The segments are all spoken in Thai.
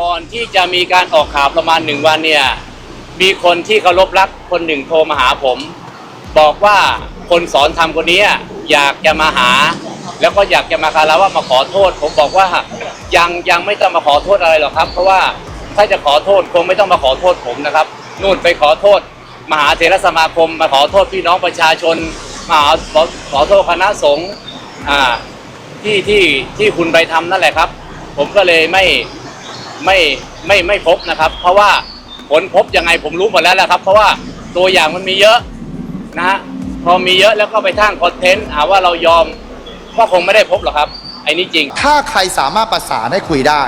ก่อนที่จะมีการออกข่าวประมาณหนึ่งวันเนี่ย มีคนที่เคารพรักคนหนึ่งโทรมาหาผม บอกว่าคนสอนทำคนนี้อยากจะมาหา แล้วก็อยากจะมาคาราวะมาขอโทษ ผมบอกว่ายังยังไม่ต้องมาขอโทษอะไรหรอกครับ เพราะว่าถ้าจะขอโทษคงไม่ต้องมาขอโทษผมนะครับนู่นไปขอโทษ มหาเถรสมาคม มาขอโทษพี่น้องประชาชนมาขอขอโทษคณะสงฆ์อ่าที่ที่ที่คุณไปทำนั่นแหละครับ ผมก็เลยไม่ ไม่ไม่ไม่พบนะครับ เพราะว่าผลพบยังไงผมรู้หมดแล้วแหละครับ เพราะว่าตัวอย่างมันมีเยอะนะฮะพอมีเยอะแล้วก็ไปสร้างคอนเทนต์หาว่าเรายอมก็คงไม่ได้พบหรอกครับไอ้นี่จริง ถ้าใครสามารถประสานให้คุยได้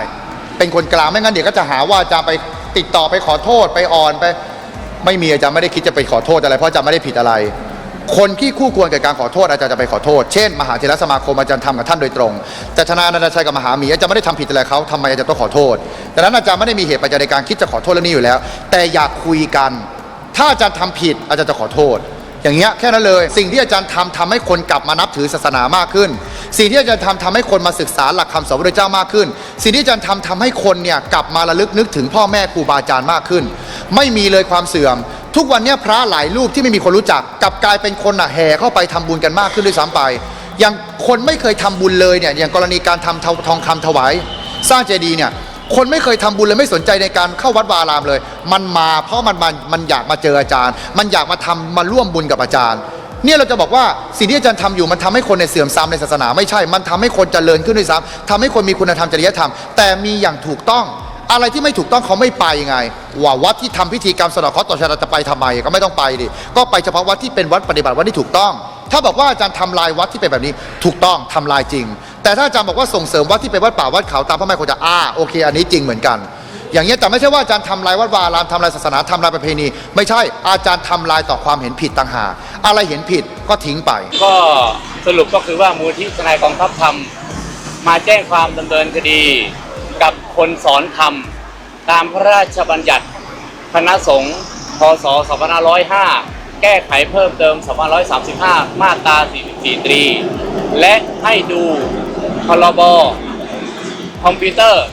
เป็นคนกลางไม่งั้นเดี๋ยวก็จะหาว่าอาจารย์ไปติดต่อไปขอโทษไปอ่อนไป ไม่มีอาจารย์ไม่ได้คิดจะไปขอโทษอะไรเพราะอาจารย์ไม่ได้ผิดอะไร คนที่คู่ควรกับการขอโทษอาจารย์จะไปขอโทษ เช่น มหาเถรสมาคมอาจารย์ทำกับท่านโดยตรง แต่ธนาอนันตชัยกับมหาหมีอาจารย์ไม่ได้ทำผิดอะไรเขาทำไมอาจารย์ต้องขอโทษดังนั้นอาจารย์ไม่ได้มีเหตุปัจจัยในการคิดจะขอโทษเรื่องนี้อยู่แล้ว แต่อยากคุยกัน ถ้าอาจารย์ทำผิดอาจารย์จะขอโทษ อย่างเงี้ยแค่นั้นเลย สิ่งที่อาจารย์ทำทำให้คนกลับมานับถือศาสนามากขึ้น สิ่งที่อาจารย์ทำทำให้คนมาศึกษาหลักคำสอนพระเจ้ามากขึ้น สิ่งที่อาจารย์ทำทำให้คนเนี่ยกลับมาระลึกนึกถึงพ่อแม่ครูบาอาจารย์มากขึ้น ไม่มีเลยความเสื่อม ทุกวันนี้พระหลายรูปที่ไม่มีคนรู้จักกลับกลายเป็นคนอะแห่เข้าไปทำบุญกันมากขึ้นด้วยซ้ำไป อย่างคนไม่เคยทำบุญเลยเนี่ยอย่างกรณีการทำทองคำถวายสร้างเจดีย์เนี่ยคนไม่เคยทำบุญเลยไม่สนใจในการเข้าวัดวาอารามเลย มันมาเพราะมันมันมันอยากมาเจออาจารย์ มันอยากมาทำมาร่วมบุญกับอาจารย์ เนี่ยเราจะบอกว่าสิ่งที่อาจารย์ทำอยู่มันทำให้คนในเสื่อมทรามในศาสนาไม่ใช่ มันทำให้คนเจริญขึ้นด้วยซ้ำทำให้คนมีคุณธรรมจริยธรรม แต่มีอย่างถูกต้อง อะไรที่ไม่ถูกต้องเขาไม่ไปไงว่าวัดที่ทำพิธีกรรมสะเดาะเคราะห์ต่อชะตาจะไปทำไมก็ไม่ต้องไปดิก็ไปเฉพาะวัดที่เป็นวัดปฏิบัติวัดที่ถูกต้อง ถ้าบอกว่าอาจารย์ทำลายวัดที่เป็นแบบนี้ถูกต้องทำลายจริง แต่ถ้าอาจารย์บอกว่าส่งเสริมวัดที่เป็นวัดป่าวัดเขาตามพระแม่คงจะอ่าโอเคอันนี้จริงเหมือนกัน อย่างเงี้ยแต่ไม่ใช่ว่าอาจารย์ทำลายวัดวาอารามทำลายศาสนาทำลายประเพณี ไม่ใช่อาจารย์ทำลายต่อความเห็นผิดต่างหากอะไรเห็นผิดก็ทิ้งไป ก็สรุปก็คือว่ามูลที่ทนายกองทัพธรรมมาแจ้งความดำเนินคดี กับคนสอนธรรม ตามพระราชบัญญัติคณะสงฆ์พศ2505 แก้ไขเพิ่มเติม 2535 มาตรา 44 ตรี และให้ดูพรบคอมพิวเตอร์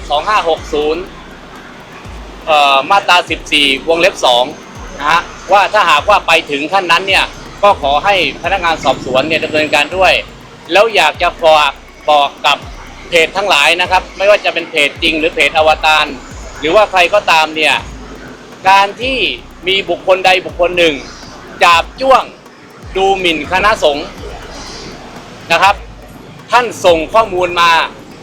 2560เอ่อมาตรา 14 วงเล็บ 2 นะฮะ ว่าถ้าหากว่าไปถึงขั้นนั้นเนี่ย ก็ขอให้พนักงานสอบสวนเนี่ยดำเนินการด้วย แล้วอยากจะฝากบอกกับ เพจทั้งหลายนะครับ ไม่ว่าจะเป็นเพจจริง หรือเพจอวตารหรือว่าใครก็ตามเนี่ยการที่มีบุคคลใดบุคคลหนึ่ง จาบจ้วงดูหมิ่นคณะสงฆ์นะครับ ท่านส่งข้อมูลมา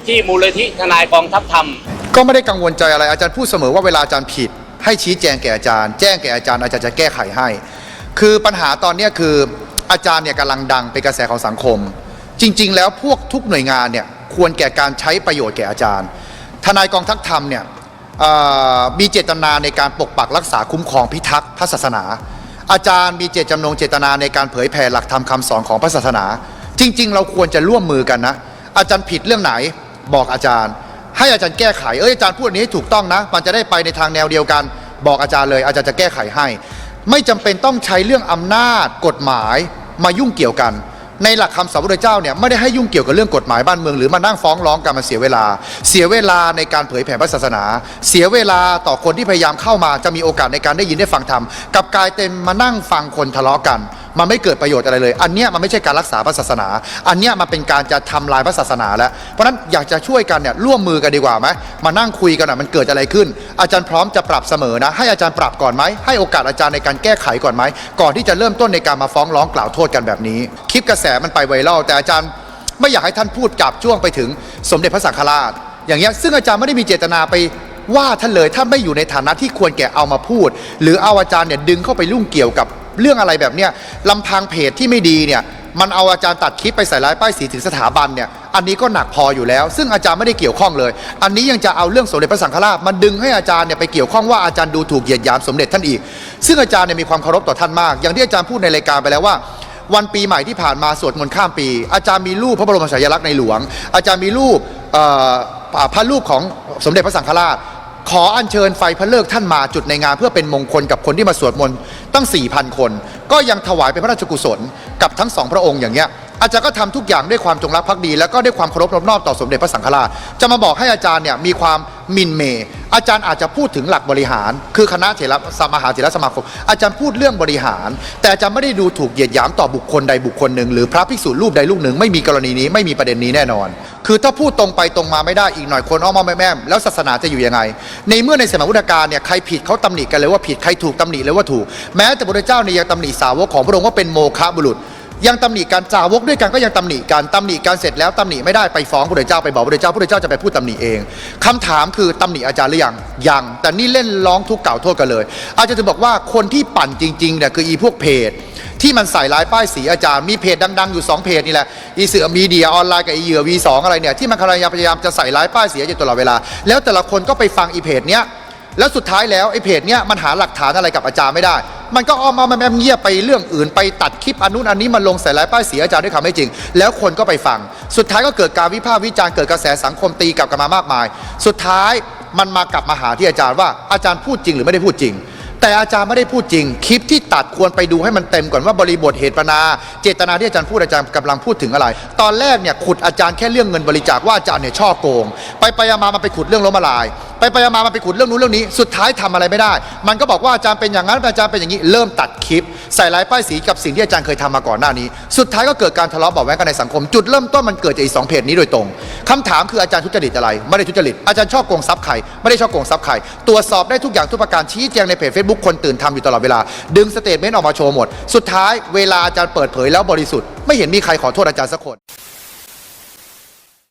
ที่มูลนิธิทนายกองทัพธรรม ก็ไม่ได้กังวลใจอะไรอาจารย์พูดเสมอว่าเวลาอาจารย์ผิด ให้ชี้แจงแก่อาจารย์ แจ้งแก่อาจารย์อาจารย์จะแก้ไขให้ คือปัญหาตอนนี้คืออาจารย์เนี่ยกำลังดังเป็นกระแสของสังคม จริง ๆ แล้วพวกทุกหน่วยงานเนี่ย ควรแก่การใช้ประโยชน์แก่อาจารย์ ทนายกองทัพธรรมเนี่ยมีเจตนาในการปกปักรักษาคุ้มครองพิทักษ์พระศาสนา อาจารย์มีเจตจำนงเจตนาในการเผยแผ่หลักธรรมคำสอนของพระศาสนา จริง ๆ เราควรจะร่วมมือกันนะ อาจารย์ผิดเรื่องไหนบอกอาจารย์ ให้อาจารย์แก้ไขเอ้ยอาจารย์พูดอันนี้ให้ถูกต้องนะ มันจะได้ไปในทางแนวเดียวกัน บอกอาจารย์เลย อาจารย์จะแก้ไขให้ ไม่จำเป็นต้องใช้เรื่องอำนาจกฎหมายมายุ่งเกี่ยวกัน ในหลักคำสอนพระเจ้าเนี่ยไม่ได้ให้ยุ่งเกี่ยวกับเรื่องกฎหมายบ้านเมืองหรือมานั่งฟ้องร้องกันมันเสียเวลา เสียเวลาในการเผยแผ่พระศาสนา เสียเวลาต่อคนที่พยายามเข้ามาจะมีโอกาสในการได้ยินได้ฟังธรรมกับกลายเป็นมานั่งฟังคนทะเลาะกัน มันไม่เกิดประโยชน์อะไรเลย อันเนี้ยมันไม่ใช่การรักษาพระศาสนา อันเนี้ยมันเป็นการจะทำลายพระศาสนาแล้ว เพราะฉะนั้นอยากจะช่วยกันเนี่ยร่วมมือกันดีกว่าไหมมานั่งคุยกันอะมันเกิดอะไรขึ้น อาจารย์พร้อมจะปรับเสมอนะ ให้อาจารย์ปรับก่อนไหมให้โอกาสอาจารย์ในการแก้ไขก่อนไหมก่อนที่จะเริ่มต้นในการมาฟ้องร้องกล่าวโทษกันแบบนี้ คลิปกระแสมันไปไวรัลแต่อาจารย์ไม่อยากให้ท่านพูดจับจ้วงไปถึงสมเด็จพระสังฆราช อย่างเงี้ยซึ่งอาจารย์ไม่ได้มีเจตนาไปว่าท่านเลยท่านไม่อยู่ในฐานะที่ควรแก่เอามาพูด หรือเอาอาจารย์เนี่ยดึงเข้าไปลุ่งเกี่ยวกับ เรื่องอะไรแบบเนี้ยลำพังเพจที่ไม่ดีเนี่ยมันเอาอาจารย์ตัดคลิปไปใส่ร้ายป้ายสีถึงสถาบันเนี่ยอันนี้ก็หนักพออยู่แล้ว ซึ่งอาจารย์ไม่ได้เกี่ยวข้องเลย อันนี้ยังจะเอาเรื่องสมเด็จพระสังฆราชมันดึงให้อาจารย์เนี่ยไปเกี่ยวข้องว่าอาจารย์ดูถูกเหยียดหยามสมเด็จท่านอีก ซึ่งอาจารย์เนี่ยมีความเคารพต่อท่านมาก อย่างที่อาจารย์พูดในรายการไปแล้วว่าวันปีใหม่ที่ผ่านมาสวดมนต์ข้ามปี อาจารย์มีรูปพระบรมฉายาลักษณ์ในหลวง อาจารย์มีรูปเอ่ออ่าพระรูปของสมเด็จพระสังฆราช ขออัญเชิญไฟพระเลิกท่านมาจุดในงาน เพื่อเป็นมงคลกับคนที่มาสวดมนต์ตั้ง4,000คน ก็ยังถวายเป็นพระราชกุศลกับทั้งสองพระองค์อย่างเงี้ย อาจารย์ก็ทำทุกอย่างด้วยความจงรักภักดี แล้วก็ด้วยความเคารพรอบนอบต่อสมเด็จพระสังฆราชจะมาบอกให้อาจารย์เนี่ยมีความมินเมย์อาจารย์อาจจะพูดถึงหลักบริหาร คือคณะเถรสมหาเถรสมาคม อาจารย์พูดเรื่องบริหาร แต่อาจารย์ไม่ได้ดูถูกเหยียดหยามต่อบุคคลใดบุคคลหนึ่ง หรือพระภิกษุรูปใดรูปหนึ่งไม่มีกรณีนี้ไม่มีประเด็นนี้แน่นอน คือถ้าพูดตรงไปตรงมาไม่ได้อีกหน่อยคนอ้อมๆแม่แล้วศาสนาจะอยู่ยังไง ในเมื่อในสมัยพุทธกาลเนี่ยใครผิดเขาตำหนิกันเลยว่าผิดใครถูกตำหนิเลยว่าถูก แม้แต่พระเจ้าเนี่ยยังตำหนิสาวกของพระองค์ว่าเป็นโมฆะบุรุษ ยังตำหนิการจาวกด้วยกันก็ยังตำหนิการตำหนิการเสร็จแล้วตำหนิไม่ได้ไปฟ้องพระเจ้าไปบอกพระเจ้าพระเจ้าจะไปพูดตำหนิเองคำถามคือตำหนิอาจารย์หรือยังยังแต่นี่เล่นร้องทุกข์กล่าวโทษกันเลย อาจารย์จะบอกว่าคนที่ปั่นจริงๆเนี่ยคืออีพวกเพจ ที่มันใส่ร้ายป้ายสีอาจารย์มีเพจดังๆอยู่ 2 เพจนี่แหละอีเสือมีเดียออนไลน์กับอีเหยื่อ V2 อะไรเนี่ยที่มันพยายามพยายามจะใส่ร้ายป้ายสีอาจารย์ตลอดเวลา แล้วแต่ละคนก็ไปฟังอีเพจเนี้ยแล้วสุดท้ายแล้วไอ้เพจเนี้ยมันหาหลักฐานอะไรกับอาจารย์ไม่ได้ มันก็อ้อมมาแมมเงียบไปเรื่องอื่นไปตัดคลิปอันนู้นอันนี้มาลงใส่ร้ายป้ายเสียอาจารย์ด้วยคำไม่จริง แล้วคนก็ไปฟัง สุดท้ายก็เกิดการวิพากษ์วิจารณ์เกิดกระแสสังคมตีกลับกันมามากมาย สุดท้ายมันมากลับมาหาที่อาจารย์ว่าอาจารย์พูดจริงหรือไม่ได้พูดจริงแต่อาจารย์ไม่ได้พูดจริง คลิปที่ตัดควรไปดูให้มันเต็มก่อนว่าบริบทเหตุปนาเจตนาที่อาจารย์พูดอาจารย์กำลังพูดถึงอะไร ตอนแรกเนี่ยขุดอาจารย์แค่เรื่องเงินบริจาคว่าอาจารย์เนี่ยช่อโกง ไปไปมามันไปขุดเรื่องล้มละลาย ไปไปมามันไปขุดเรื่องนู้นเรื่องนี้ สุดท้ายทำอะไรไม่ได้ มันก็บอกว่าอาจารย์เป็นอย่างนั้นอาจารย์เป็นอย่างนี้ เริ่มตัดคลิป ใส่ร้ายป้ายสีกับสิ่งที่อาจารย์เคยทำมาก่อนหน้านี้ สุดท้ายก็เกิดการทะเลาะเบาะแว้งกันในสังคม จุดเริ่มต้นมันเกิดจากอีสองเพจนี้โดยตรงคำถามคืออาจารย์ทุจริตอะไร ไม่ได้ทุจริต อาจารย์ชอบโกงทรัพย์ใคร ไม่ได้ชอบโกงทรัพย์ใคร ตรวจสอบได้ทุกอย่างทุกประการ ชี้แจงในเพจ Facebook คนตื่นทำอยู่ตลอดเวลา ดึงสเตทเมนต์ออกมาโชว์หมด สุดท้ายเวลาอาจารย์เปิดเผยแล้วบริสุทธิ์ไม่เห็นมีใครขอโทษอาจารย์สักคน